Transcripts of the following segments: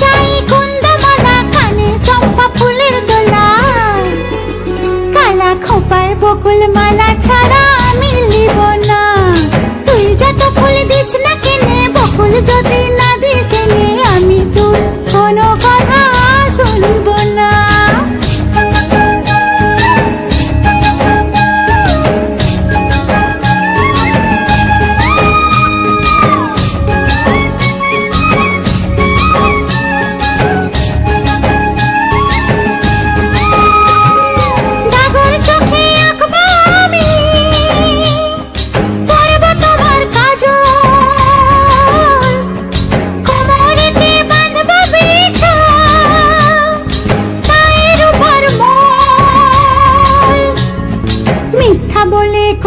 চাই কুন্দমনা কানে চম্পা ফুলের দোলা। কালা খোপায় বকুল মালা ছাড়া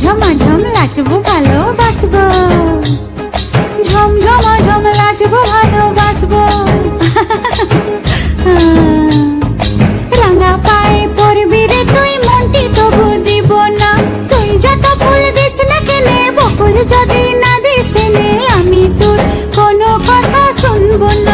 ঝমাঝম নাচবো ভালোবাসবো ঝমঝমাঝম নাচবো ভালোবাসবো রাঙা পায়ে পড়বি রে তুই, মনটি তবু দিব না। তুই যত ফুল দিস না কেনে, বকুল যদি না দিস আমি তোর কোনো কথা শুনব না।